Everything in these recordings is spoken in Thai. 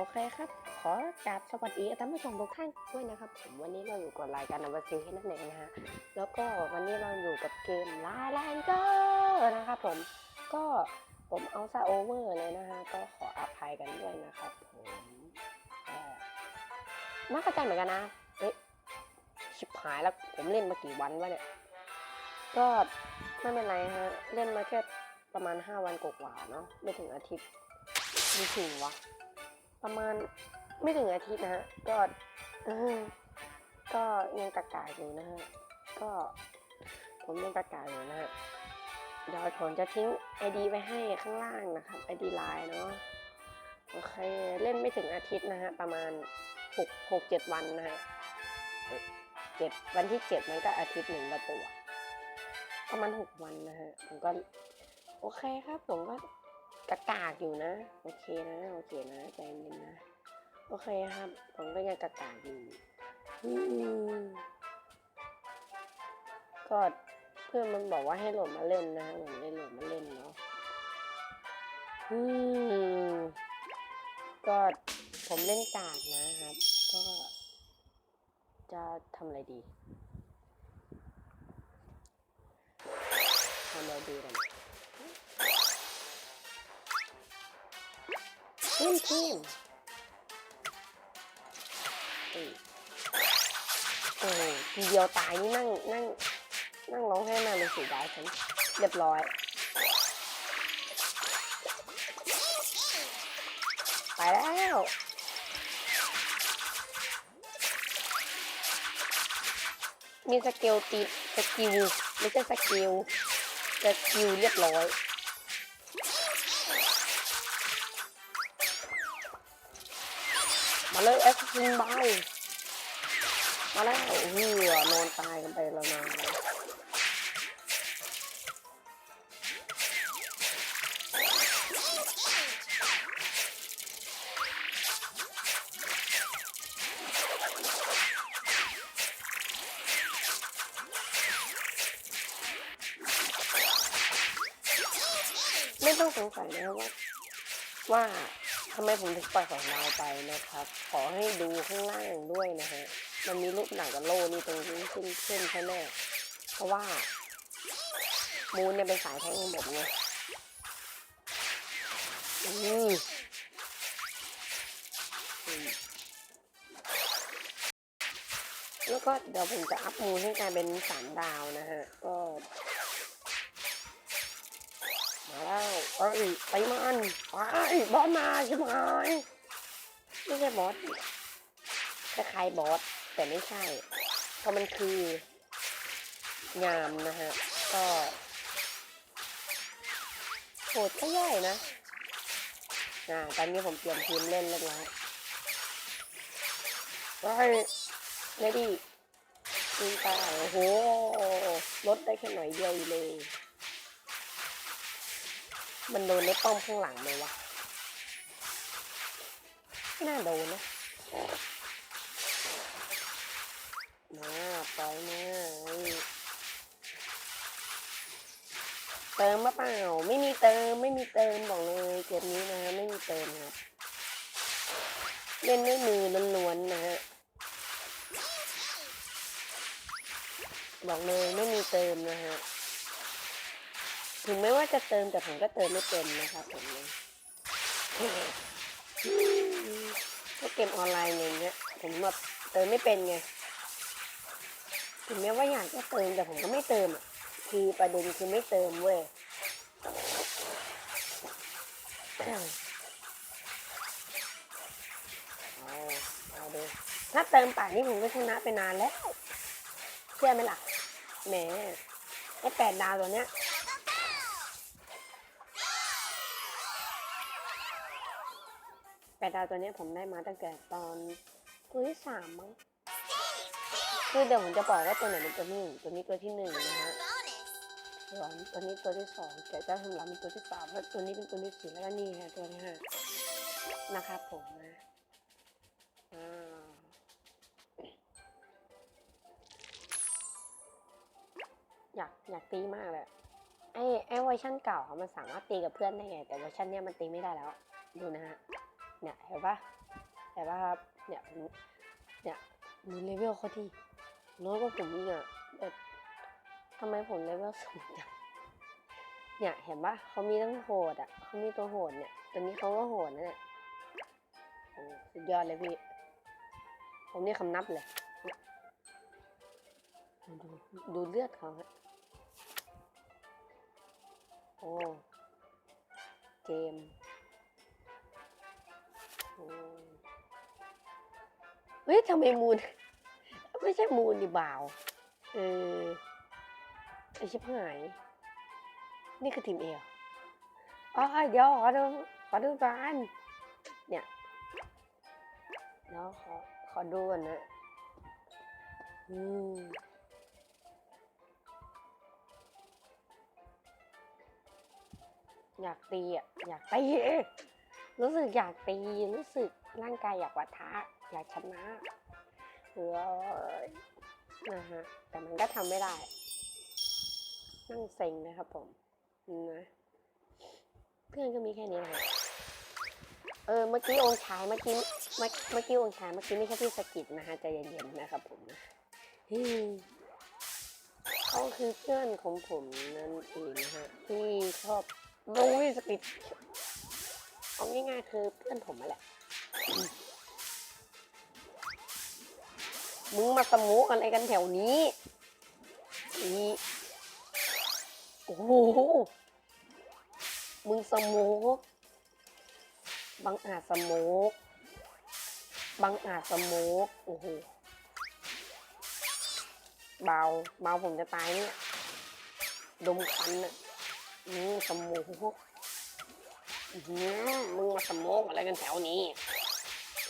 โอเคครับ ขอกราบสวัสดีท่านผู้ชมทุกท่านด้วยนะครับ ผมวันนี้เราอยู่กับรายการนับซีให้นั่นเองนะฮะ แล้วก็วันนี้เราอยู่กับเกมลาแลนเกอร์นะครับผม ก็ผมเอาซะโอเวอร์เลยนะฮะ ก็ขออภัยกันด้วยนะครับผมน่าเข้าใจเหมือนกันนะเอ๊ะชิบหายแล้วผมเล่นมากี่วันวะเนี่ย ก็ไม่เป็นไรฮะ เล่นมาแค่ประมาณ 5 วันกว่าๆเนาะ ไม่ถึงอาทิตย์ ไม่ถึงวะ ประมาณไม่ถึงอาทิตย์นะฮะก็ก็ยังกากาอยู่นะฮะก็ผมยังกากาอยู่นะฮะเดี๋ยวผมจะทิ้ง ID ไว้ให้ข้างล่างนะครับ ID ไลน์เนาะโอเคเล่นไม่ถึงอาทิตย์นะฮะประมาณหกหกเจ็ดวันนะฮะเจ็ดวันที่เจ็ดมันก็อาทิตย์หนึ่งละตัวประมาณหกวันนะฮะผมก็โอเคครับผมก็ กากากอยู่นะ โอเคนะ โอเคนะใจเย็นนะ โอเคครับ ผมก็ยังกากากอยู่ก็เพื่อนมันบอกว่าให้โหลดมาเล่นนะผมเลยโหลดมาเล่นเนาะอืมก็ผมเล่นกากนะครับ ก็ จะทำอะไรดีทำอะไรดีกัน ทีมทีมเอ้ยโอ้ทีเดียวตายนี่นั่งนั่งนั่งร้องไห้มาเลยเสียดายฉันเรียบร้อย ไปแล้วมีสเกลตีสกิลไม่ใช่สกิลสกิลเรียบร้อย มาเลยแอสซินบายมาแล้วเฮียนอนตายกันไปแล้วนะไม่ต้องสงสัยนะว่าว่า ทำไมผมถึงปล่อยของเราไปนะครับ ขอให้ดูข้างล่างด้วยนะฮะ มันมีรูปหนังกับโล่นี่ตรงนี้ขึ้นขึ้นใช่ไหมเพราะว่า มูนเนี่ยเป็นสายแท้งของผมไงอืมแล้วก็เดี๋ยวผมจะอัพมูนให้กลายเป็นสามดาวนะฮะ ก็ มาแล้ว เอ้ยไปมันไปบอสมาใช่ไหมไม่ใช่บอสคล้ายๆบอสแต่ไม่ใช่ เพราะมันคืองามนะฮะ ก็โหดก็ย่อยนะอ่าตอนนี้ผมเตรียมทีมเล่นเรียบร้อยไปเลดี้ยิงตายโอ้โหลดได้แค่หน่อยเดียวเลย มันโดนในป้อมข้างหลังไหมวะไม่น่าโดนนะมาปล่อยมาเฮ้ยเติมมาเปล่า ไม่มีเติม ไม่มีเติมบอกเลยเกมนี้นะฮะไม่มีเติมครับ เล่นด้วยมือล้วนๆนะฮะ บอกเลยไม่มีเติมนะฮะ ถึงแม้ว่าจะเติมแต่ผมก็เติมไม่เป็นนะครับผมเนี่ยถ้าเกมออนไลน์อย่างเงี้ยผมแบบเติมไม่เป็นไงถึงแม้ว่าอยากจะเติมแต่ผมก็ไม่เติมอะคือประเด็นคือไม่เติมเว้ยเอาเอาดูถ้าเติมป่านนี้ผมก็ชนะไปนานแล้ว เชื่อไหมล่ะแหมไอแปดดาวตัวเนี้ย แป ดาวตัวนี้ผมได้มาตั้งแต่ตอนตัวที่สามมั้งคือเดี๋ยวผมจะบอกว่าตัวไหนเป็นตัวหนึ่งตัวนี้ตัวที่หนึ่งนะฮะส่วนตัวนี้ตัวที่สองแต่เจ้าสำหรับเป็นตัวที่สามแล้วตัวนี้เป็นตัวที่สี่แล้วก็นี่ฮะตัวที่ห้านะครับผมนะอ่าอยากอยากตีมากเลยไอ้ไอ้เวอร์ชันเก่าอะมันสามารถตีกับเพื่อนได้ไง แต่เวอร์ชันเนี้ยมันตีไม่ได้แล้ว ดูนะฮะ เนี่ยเห็นปะแต่ว่าเนี่ยเนี่ยดูเลเวลเขาที่น้อยกว่าผมอีกอะแบบทำไมผมเลเวลสูงจังเนี่ยเห็นปะเขามีทั้งโหดอะเขามีตัวโหดเนี่ยตัวนี้เขาก็โหดนะเนี่ยสุดยอดเลยพี่ ผมนี่คำนับเลย ดูดูเลือดเขาฮะโอ้ เกม เฮ้ยทำไมมูนไม่ใช่มูนดิบ่าว เออไอชิบหาย นี่คือทีมเอเหรออ๋อเดี๋ยวขอดูขอดูก่อนเนี่ยเดี๋ยวขอขอดูก่อนนะอืมอยากตีอะ อยากตี รู้สึกอยากตี รู้สึกร่างกายอยากวัทะอยากชนะเออนะฮะ แต่มันก็ทำไม่ได้ นั่งเซ็งนะครับผมนะเพื่อนก็มีแค่นี้นะเออ เมื่อกี้องค์ชาย เมื่อกี้ เมื่อกี้องค์ชาย เมื่อกี้ไม่ใช่พี่สกิดนะฮะใจเย็นๆนะครับผมนะฮึ่มเขาคือเพื่อนของผมนั่นเองนะฮะที่ชอบลงวิสกิด เอาง่ายๆคือเพื่อนผมมาแหละ มึงมาสโมูอะไรกันแถวนี้นี่โอ้โห มึงสโมูกบังอาจสโมูกบังอาจสโมูกโอ้โห เบา เบาผมจะตายเนี่ย ดมควันน่ะอืมสโมูก หือมึงมาสโมูกอะไรกันแถวนี้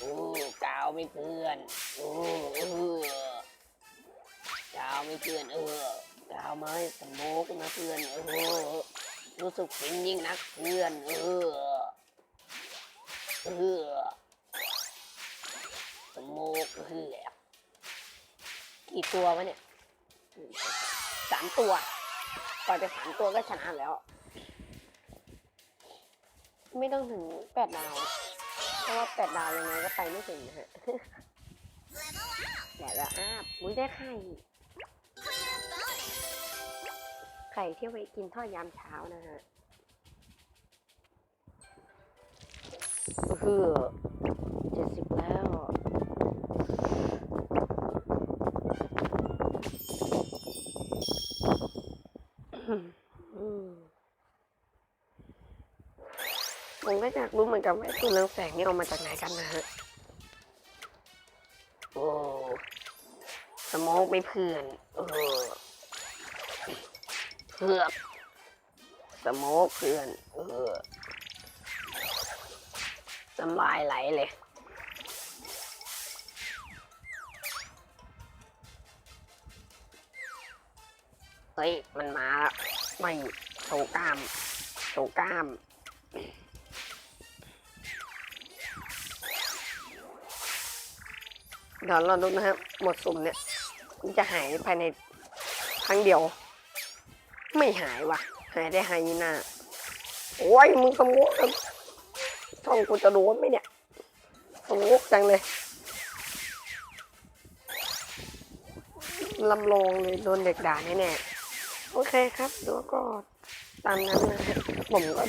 อือกาวไม่เพื่อนอือเออกาวไม่เพื่อนเออกาวไม่สโมูกนะเพื่อนเออรู้สึกฟินยิ่งนักเพื่อนเออเออสโมูกเฮือกกี่ตัววะเนี่ยสองสามตัวปล่อยไปสามตัวก็ชนะแล้ว ไม่ต้องถึงแปดดาว เพราะว่าแปดดาวยังไงก็ไปไม่ถึงนะฮะแต่ละอาบมุ้ยได้ไข่ ไข่ที่ไว้กินทอดยามเช้านะฮะคือเจ็ดสิบแล้ว อืมผม ก็อยากรู้เหมือนกันว่าไอ้ตัวเรืองแสงนี่เอามาจากไหนกันนะฮะ โอ้สโมองไม่เพื่อน เออเพื่อกสโมองเพื่อน เออน้ำลายไหลเลยเฮ้ย มันมาแล้วไม่โชว์กล้าม โชว์กล้าม เดี๋ยวเราดูนะครับ หมดสุ่มเนี่ย มันจะหายภายในครั้งเดียว ไม่หายว่ะ หายได้หายหนี่นาโอ้ยมึงสมุกช่องกูจะโดนไหมเนี่ยสมุกจังเลยลำลองเลยโดนเด็กด่าแน่ๆโอเคครับเดี๋ยวก็ตามนั้นนะฮะผมก็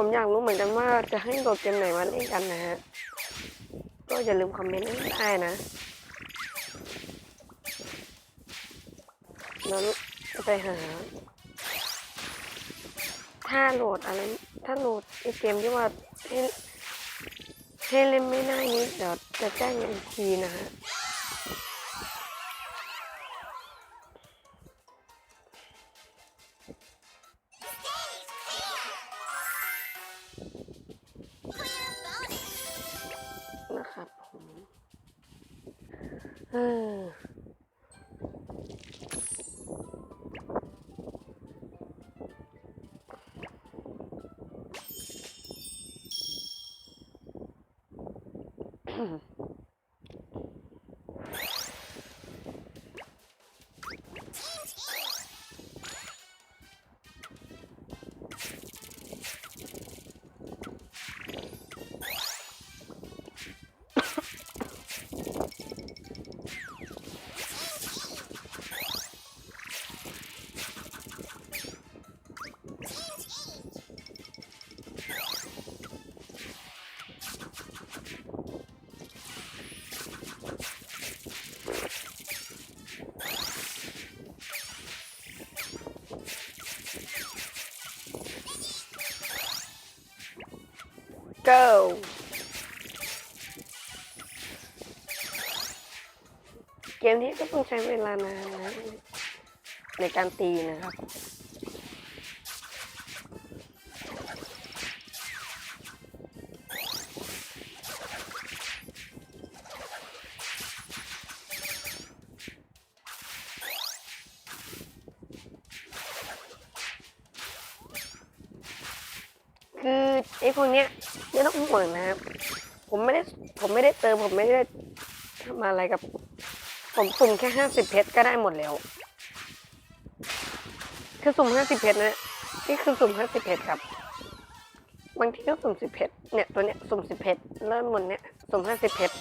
ผมอยากรู้เหมือนกันว่าจะให้โหลดเกมไหนมาเล่นกันนะฮะ ก็อย่าลืมคอมเมนต์ได้นะ แล้วจะไปหา ถ้าโหลดอะไร ถ้าโหลดไอเกมที่ว่าให้ให้เล่นไม่ได้นี้เดี๋ยวจะแจ้งอีกทีนะฮะ เ go เกมนี้ก็ต้องใช้เวลานานนะในการตีนะครับ คือไอ้พวกเนี้ยไม่ต้องห่วงนะครับ ผมไม่ได้ผมไม่ได้เติมผมไม่ได้ทำอะไรกับ ผมสุ่มแค่ห้าสิบเพชรก็ได้หมดแล้ว คือสุ่มห้าสิบเพชรนะนี่คือสุ่มห้าสิบเพชรครับบางทีก็สุ่มสิบเพชรเนี่ยตัวเนี้ยสุ่มสิบเพชรเริ่มหมดเนี้ยสุ่มห้าสิบเพชร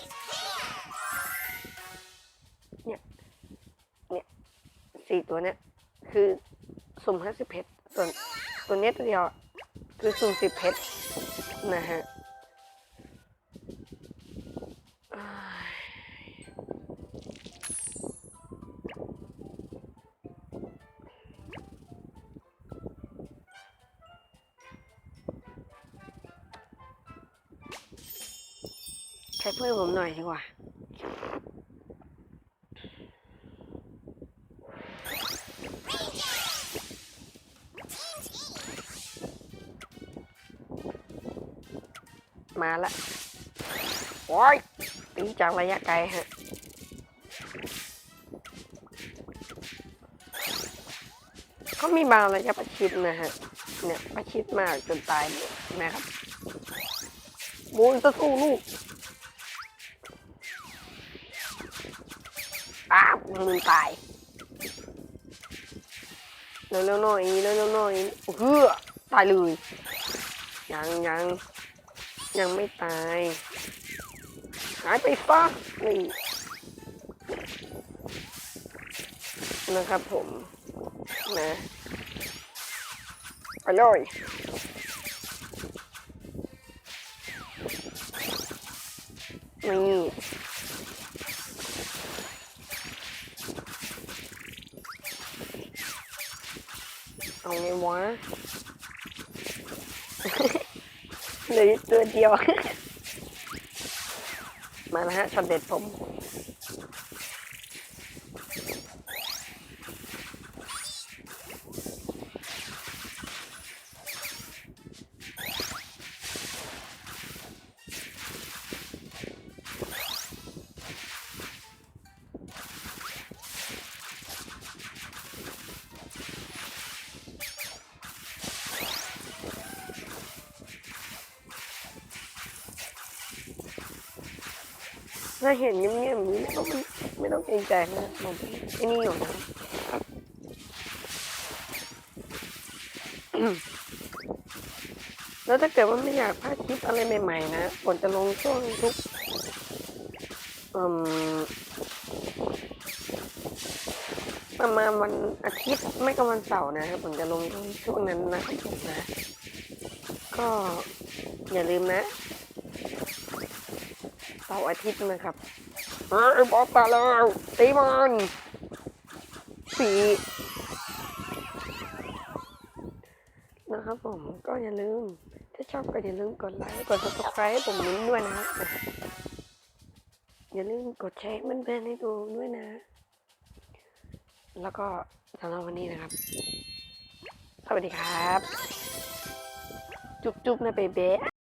เนี่ยเนี่ยสี่ตัวเนี้ยคือสุ่มห้าสิบเพชรส่วนตัวเนี้ยตัวเดียว คือสุ่มสิบเพชรนะฮะใช้เพื่อนผมหน่อยดีกว่า มาละโอ้ยตีจากระยะไกลฮะเขามีบางระยะประชิดนะฮะ เนี่ยประชิดมากจนตายเลยนะครับบูนจะสู้ลูกอ้าวมึงตายเร็วๆหน่อยเร็วๆหน่อยเฮือตายเลย ยังยัง ยังไม่ตาย หายไปปะนี่นะครับผมนะไปเลยนี่เอาไงวะ เดืออยู่ตัวเดียว มาแล้วฮะช็อตเด็ดผม ถ้าเห็นเงียบๆอย่างนี้ไม่ต้องไม่ต้องเกรงใจนะผมไอ้นี่อยู่นะแล้วถ้าเกิดว่าไม่อยากพลาดคลิปอะไรใหม่ๆนะผมจะลงช่วงทุกอืมประมาณวันอาทิตย์ไม่ก็วันเสาร์นะครับผมจะลงช่วงนั้นนะครับผมนะ ก็อย่าลืมนะ เสาร์อาทิตย์นะครับเอ้ยบอสตาแล้วตีมันสีนะครับผมก็อย่าลืม ถ้าชอบก็อย่าลืมกดไลค์กด subscribe ให้ผมมิ้นด้วยนะอย่าลืมกดแชร์มันเป็นให้ดูด้วยนะ แล้วก็สำหรับวันนี้นะครับ สวัสดีครับ จุ๊บๆนะเบเบ้